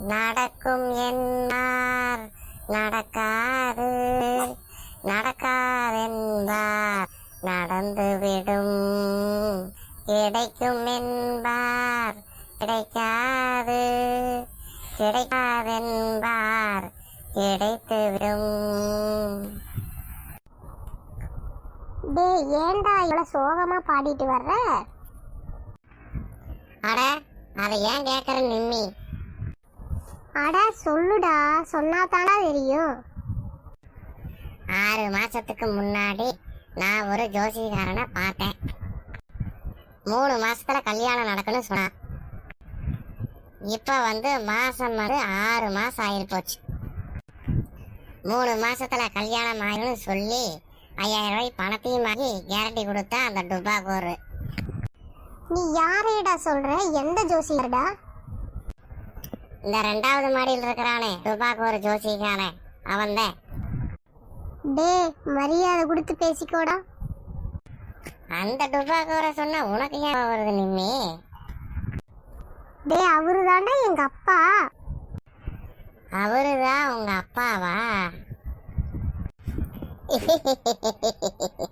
நடக்கும் என்பார் நடக்காது. நடக்காதென்பார் நடந்துவிடும் கிடைக்கும் என்பார். கிடைக்காது. கிடைக்காதென்பார் கிடைத்துவிடும் டேய் ஏன்டா இவ்வளவு சோகமா பாடிட்டு வர்ற? அட அதை ஏன் கேட்குற நிம்மி? அட சொல்லுடா. சொன்னா தானா தெரியும்? ஆறு மாசத்துக்கு முன்னாடி நான் ஒரு ஜோசிகாரனை பார்த்தேன். மூணு மாசத்துல கல்யாணம் நடக்குன்னு சொன்னான் இப்ப வந்து மாசம் வந்து ஆறு மாசம் ஆயிரு போச்சு. மூணு மாசத்துல கல்யாணம் ஆயிரும்னு சொல்லி ஐயாயிரம் ரூபாய் பணத்தையும் வாங்கி கேரண்டி கொடுத்தா அந்த டுபாகூர் நீ யாரையடா சொல்ற? எந்த ஜோசியர்டா இந்த ரெண்டாவது மாடியில் இருக்கிறானே. டுபாகூர் ஜோசிகாரன் அவன்தான் டேய் மரியாதை கொடுத்து பேசிக்கோடா. அந்த டுபாகூரை சொன்னா உனக்கு ஏன் வருது நிம்மி? டேய் அவரு தாண்டா எங்க அப்பா? அவருதான் உங்க அப்பாவா?